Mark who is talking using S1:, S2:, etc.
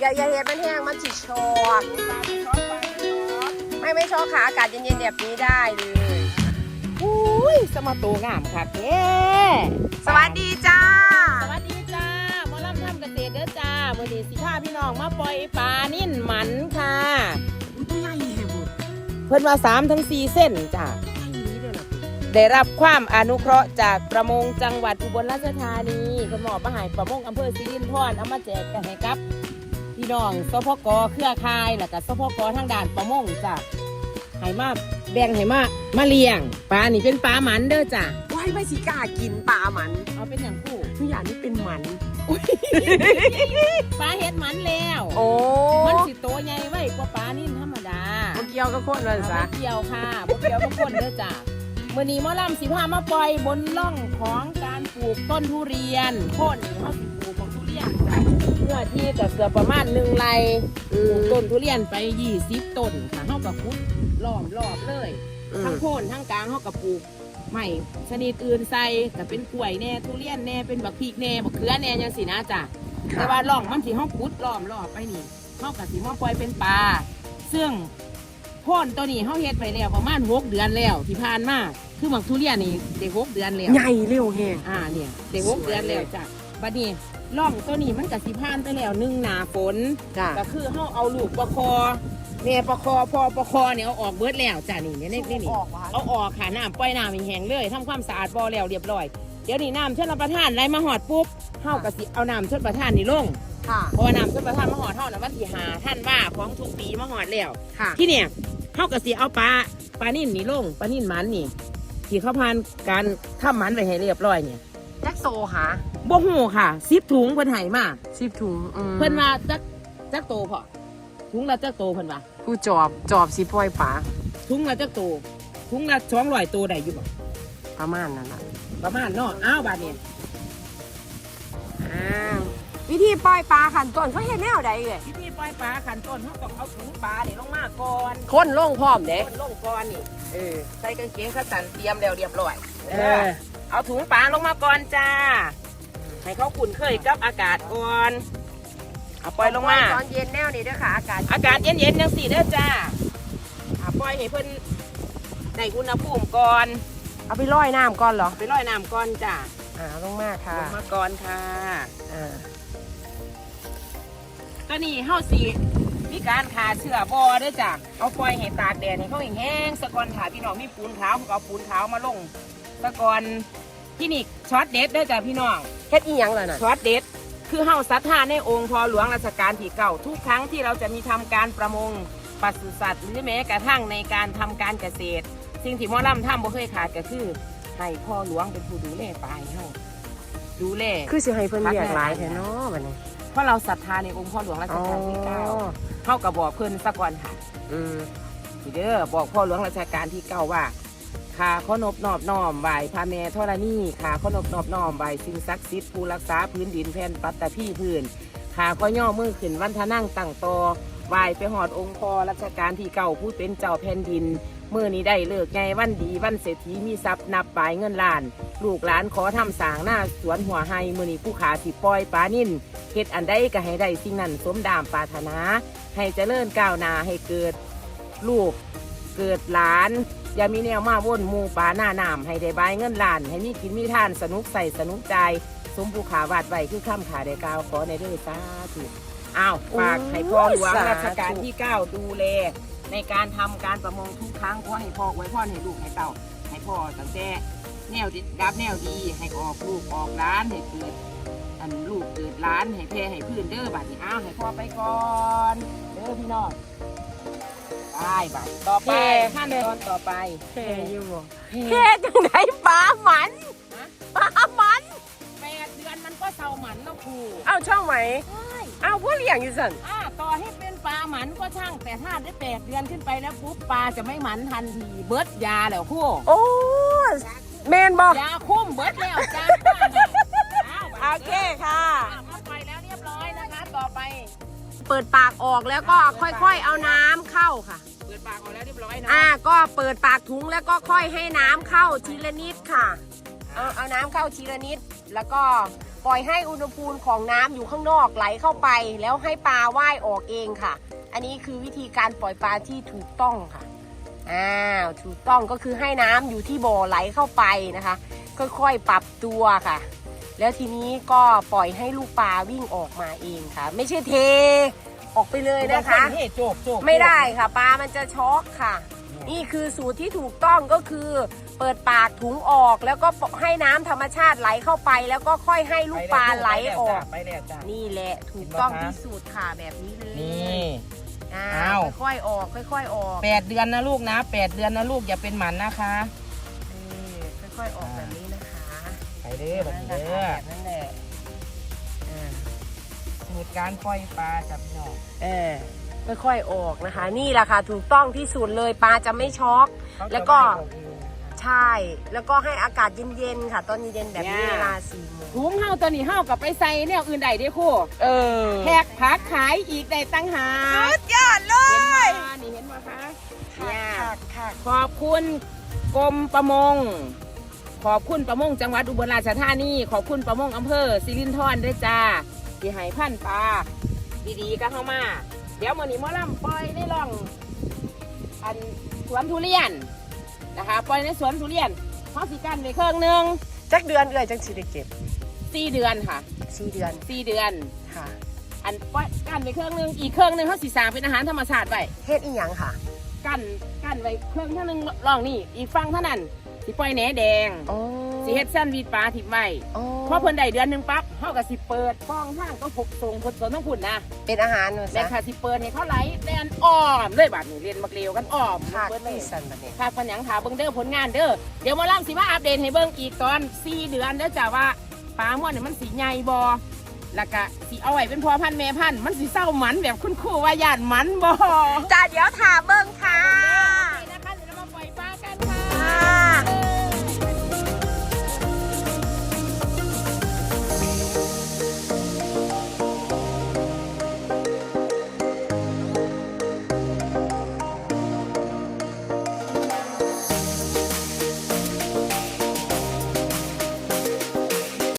S1: อย่าอย่าเห็นมันแห้งมันจิชอก
S2: ปลาที่ชอบปลาที่ชอบ
S1: ไม่ไม่ชอบขาอากาศเย็นๆแบบนี้ได้เลย
S2: อุ้ยสมาโตงามค่ะแก
S1: สวัสดีจ้า
S2: สวัสดีจ้าหมอลำทำเกษตรเด้อจ้าวันนี้สิพาพี่น้องมาปล่อยปลานิ่นหมันค่ะ
S1: ตัวใหญ่แห่บุตร
S2: เพิ่นมา3ถึง4เส้นจ้า
S1: ใหญ่นี้เลยเหรอ
S2: ได้รับความอนุเคราะห์จากประมงจังหวัดอุบลราชธานีเพิ่นมอบมาให้ประมงอำเภอสิรินธรเอามาแจกกันให้กับ พี่น้องสพกเครือข่ายแล้วก็สพกทางด่านประมงจ้ะให้มาแบ่งให้มามาเลี้ยงปลานี่เป็นปลาหมันเด้อจ้ะ
S1: ว้ายไม่สิกล้ากินปลามัน
S2: เอาเป็นอย่างคู่
S1: ทุกอย่างนี่เป็นมัน
S2: ปลาเห็ดหมันแล้ว
S1: โอ้
S2: มันสิโตใหญ่ไว้กว่าปลานิ่นธรรมดา
S1: มันเกี่ยวกับคนเลย
S2: เอา
S1: จ้ะ
S2: บ่เกี่ยวค่ะบ่เกี่ยวกับคนเด้อจ้ะมื้อนี้หมอลำสิพามาปล่อยบนร่องของการปลูกต้นทุเรียนโค่นนี่เฮาสิปลูกของทุเรียนจ้ะ เพื่อที่จะเกือบประมาณหนึ่งไร่ปลูกต้นทุเรียนไป20ต้นค่ะเฮาก็ขุดล้อมรอบเลย
S1: อืม
S2: ทั้งโคนทั้งกลางเขากับปลูกไม่ชนิดอื่นใส่ก็เป็นกล้วยแน่ทุเรียนแน่เป็นบักพริกแน่บักเขือแน่ยังสินะจ้ะแต่ว่าล่องมันสิห้องพุดล้อมรอบไปนี่เขากับสิมาปล่อยเป็นปลาซึ่งโพ่นตัวนี้เขาเฮ็ดไปแล้วประมาณหกเดือนแล้วที่ผ่านมาคือบักทุเรียนนี่เด็กหกเดือนแล้ว
S1: ใหญ่เร็วแห้ง
S2: อ่าเนี่ยเด็กหกเดือนแล้วจ้ะบัดนี้ ล่องตัวนี้มันกับสิผ่านไปแล้วหนึ่งหนาฝน
S1: จ้ะ
S2: ก็คือเขาเอาลูกประคอแม่ประคอพอประคอเนี่ยเอาออกเบิดแล้วจ้ะนี่เนี่ยนี่นี่
S1: ออกวะ
S2: เอาออกค่ะน้ำปล่อยน้ำให้แห้งเลยทำความสะอาดบ่อแล้วเรียบร้อย เดี๋ยวนี้น้ำชนรับประทานไหลมาหอดปุ๊บเฮากะสิเอาน้ำชนประทานนี่ลง
S1: ค่ะ
S2: เพราะว่าน้ำชนประทานมาหอดเฮานะวันที่หาท่านว่าของทุกปีมาหอดแล้ว
S1: ค่ะ
S2: ที่เนี่ยเฮากะสิเอาปลาปลานิ่นนี่ลงปลานิ่นหมันนี่ที่เขาผ่านการทำหมันไปให้เรียบร้อยเนี่ย
S1: แจ็คโซหา
S2: บ่ฮู้ค่ะสิบถุงเพิ่นให้มา
S1: สิบถุงอืม
S2: เพิ่นว่าจักจักโตพอถุงละจักโตเพิ่นว่า
S1: ผู้จอบจอบสิปล่อยปลา
S2: ถุงละจักโตถุงละ200โตได้อยู่บ่
S1: ประมาณนั้นแหละ
S2: ประมาณเนาะอ้าวบาดนี้
S1: อ่าวิธีปล่อยปลาขันต้นเขาเห็นแนวใดเลย
S2: ที่พี่ปล่อยปลาขันต้นเขาต้องเอาถุงปลาเนี่ยลงมาก่อน
S1: คนลงพร้อมเด้
S2: ต้นลงก่อนนี่เออใส่กางเกงขาสันเตรียมแล้วเรียบร้อย
S1: เออ
S2: เอาถุงปลาลงมาก่อนจ้า ให้เขาคุ้นเคยกับอากาศก่อนเอาปล่อยลงมา
S1: ตอนเย็นแนวนี้ด้วยค่ะ อากาศ
S2: อากาศเย็นๆจังสี่เด้อจ้าเอาปล่อยให้เพิ่นได้อุณหภูมิก่อน
S1: เอาไปลอยน้ำก่อนเหรอ
S2: ไปร้อยน้ำก่อนจ้า
S1: อ่าลงมาค่ะ
S2: ลงมาก่อนค่ะ
S1: อ่า
S2: ก็นี่เฮาสิมีการขาเชื้อบอเด้อจ้ะเอาปล่อยให้ตากแดดให้เขาแห้งๆสะกอนถาพี่น้องมีปูนขาวเขาก็เอาปูนขาวมาลงสะกอน ที่นี่ช็อตเด็ดเด้อจ้ะพี่น้อง
S1: เฮ็ดอีหยังเลยน่ะ
S2: ช็อตเด็ด คือเฮาศรัทธาในองค์พอหลวงรัชกาลที่เก่าทุกครั้งที่เราจะมีทำการประมงปศุสัตว์หรือแม้กระทั่งในการทำการเกษตร สิ่งที่หมอลำทำบ่เคยขาดก็คือให้พ่อหลวงเป็นผู้ดูแลปลายเฮาดูแล
S1: คือสิให้เพิ่นเรียกหลายแท้เนาะบัดนี้
S2: เพราะเราศรัทธาในองค์พ่อหลวงรัชกาลที่เก้าเข้ากับบอกเพื่อนสะก่อนค่ะ
S1: อืม
S2: ทีเด้อบอกพ่อหลวงรัชกาลที่เก้าว่า ขาข้อนบนอบน้อมไหวพระแม่ธรณีขาข้อนบนอบน้อมไหวสิ่งศักดิ์สิทธิ์ผู้รักษาพื้นดินแผ่นปัตตภีพื้นขาข้อย่อมือขึ้นวันทนั่งตั้งตอไหวไปหอดองค์พอรัชกาลที่เก้าผู้เป็นเจ้าแผ่นดินเมื่อนี้ได้เลิกไงวันดีวันเศรษฐีมีทรัพย์นับปลายเงินล้าน ลูกหลานขอทำสางหน้าสวนหัวไฮมื่อนี้ผู้ขาสิปล่อยปลานิ่นเฮ็ดอันใดก็ให้ได้สิ่งนั้นสมดามปรารถนา ให้เจริญก้าวหน้าให้เกิด ลูกเกิดหลาน อย่ามีแนวมาว่นมูปลาหน้าน้ำให้ได้บายเงินล้าน ให้มีกินมีทานสนุกใส่สนุกใจสมภูขาวาดไว้คือข้ามขาได้กาวขอในเด้อสาธุอ้าวฝากให้พ่อหลวงรัชกาลที่9ดูแลในการทำการประมงทุกครั้งขอให้พ่อไว้พ่อให้ลูกให้เต่าให้พ่อตั้งแต่แนวดีดับแนวดีให้ออกลูกออกร้านให้เกิดอันลูกเกิดร้านให้แพร่ให้พื้นเด้อบัดนี้อ้าวให้พ่อไปก่อนเด้อพี่น้อง ไปบัดต่อไปขั้นตอนต่อไป
S1: เท่อยู่บ่
S2: เฮ้
S1: เท่จังไดปลาหมัน
S2: ฮะ
S1: ปลาหมัน
S2: แปดเดือนมันก็เศร้าหมันแล้วครู
S1: เอาช่องไหม
S2: ใช่
S1: เอาผู้เลี้ยงอยู่สั่น
S2: อ่าต่อให้เป็นปลาหมันก็ช่างแต่ถ้าได้แปดเดือนขึ้นไปแล้วปุ๊บปลาจะไม่หมันทันทีเบิดยาแล้วครู
S1: โอ้แมนบ่
S2: ยาคุ้มเบิดแล้วจ้าอ้าว
S1: โอเคค่ะ
S2: อะมาไปแล้วเรียบร้อยนะคะต่อไป
S1: เปิดปากออกแล้วก็ค่อยๆเอาน้ำเข้าค่ะ
S2: เปากออกแล้วเรียบร้อยเนาะ
S1: อ่าก็เปิดปากถุงแล้วก็ค่อยให้น้ำเข้าทีละนิดค่ะ เอาเอาน้ำเข้าทีละนิด แล้วก็ปล่อยให้อุณหภูมิของน้ำอยู่ข้างนอกไหลเข้าไป แล้วให้ปลาว่ายออกเองค่ะ อันนี้คือวิธีการปล่อยปลาที่ถูกต้องค่ะอ้าวถูกต้องก็คือให้น้ำอยู่ที่บ่อไหลเข้าไปนะคะ ค่อยๆปรับตัวค่ะ แล้วทีนี้ก็ปล่อยให้ลูกปลาวิ่งออกมาเองค่ะ ไม่ใช่เท ออกไปเลยนะคะ
S2: เฮ้โจกโจก
S1: ไม่ได้ค่ะ ปลามันจะช็อกค่ะ นี่คือสูตรที่ถูกต้องก็คือ เปิดปากถุงออกแล้วก็ให้น้ำธรรมชาติไหลเข้าไป แล้วก็ค่อยให้ลูกปลาไหลออก
S2: ไปแล้วจ้ะ
S1: นี่แหละถูกต้อง
S2: เห็นปะคะ
S1: ที่สุดค่ะแบบนี้เลย
S2: นี่
S1: อ่า
S2: อ้าว
S1: ค่อยๆออก ค่อย ๆ ออก
S2: แปดเดือนนะลูกนะแปดเดือนนะลูกอย่าเป็นหมันนะคะ
S1: นี่ค่อยๆออกแบบนี้นะคะ
S2: ไปเด้อแบบ
S1: นั่น
S2: นี้
S1: แหละ
S2: เด้อ
S1: ค่ะแบบนั้นแหละอ่า
S2: สูตรการปล่อยปลาจับหนอก
S1: เออค่อยๆออกนะคะ นี่แหละค่ะถูกต้องที่สุดเลยปลาจะไม่ช็อก
S2: เขาจะ
S1: แล้วก็
S2: ไม่ออเอง
S1: ใช่ แล้วก็ให้อากาศเย็นๆค่ะ ตอนเย็นๆแบบนี้
S2: เนี่ย
S1: เวลาสี่โมง
S2: ถุงเฮาตัวนี้เฮากับไปใส่แนวอื่นใดได้คู่
S1: เออ
S2: แขกผักขายอีกได้ตั้งหาก
S1: สุดยอดเล
S2: เห็นไหม
S1: ย
S2: นี่เห็นไหมคะ
S1: ค่ะ
S2: เนี่ย
S1: ค่ะค่ะ
S2: ขอบคุณกรมประมง ขอบคุณประมงจังหวัดอุบลราชธานี ขอบคุณประมงอำเภอสิรินธรด้วยจ้า ที่ให้พันธุ์ปลาดีๆก็เข้ามา เดี๋ยวมื้อนี้หมอลำปล่อยในร่อง อันสวนทุเรียนนะคะปล่อยในสวนทุเรียนเขาสิกันไปเครื่องหนึง
S1: จักเดือนเอื่อยจังสิได้เก็บ
S2: สี่เดือนค่ะ
S1: สี่เดือน
S2: สี่เดือน
S1: ค่ะ
S2: อันปล่อยกันไปเครื่องหนึงอีกเครื่องหนึงเขาสิสร้างเป็นอาหารธรรมชาติไว้
S1: เฮ็ดอีหยังค่ะ
S2: กันกันไว้เครื่องเท่านึงลองนี่อีกฟังเท่านั้นสิปล่อยแหนแดง
S1: อ๋อ
S2: สิเฮ็ดแซนด์วิชปลาทิพไว้
S1: อ๋อ
S2: พอเพิ่นได้เดือนหนึงปั๊บเฮาก็สิเปิดป้องทางก็พกส่งเพิ่นสวนทั้งพุ่นนะ
S1: เป็นอาหารหนู
S2: แล้
S1: ซะ
S2: วค่ะสิเปิดให้เขาไหลแดนอ้อมเลยบัดนี้เรียนบักเร็วกันอ้อม
S1: ค่ะ
S2: เปิดเล
S1: ที่
S2: ย
S1: สันบัดนี้
S2: ค่ะปัญญังถาเบิ่งเด้อผลงานเด้อเดี๋ยวหมาล่ำสิมาอัปเดตให้เบิ่งอีกตอน 4 เดือนเด้อจ้าว่าปลาม่วนนี่มันสิใหญ่บ่แล้วก็สิเอาไว้เป็นพ่อพันธุ์แม่พันธุ์มันสิเศร้าหมันแบบคุณครูว่าย่านหมันบ่
S1: จ้าเดี๋ยวถามเบิ่งค่ะ
S2: เ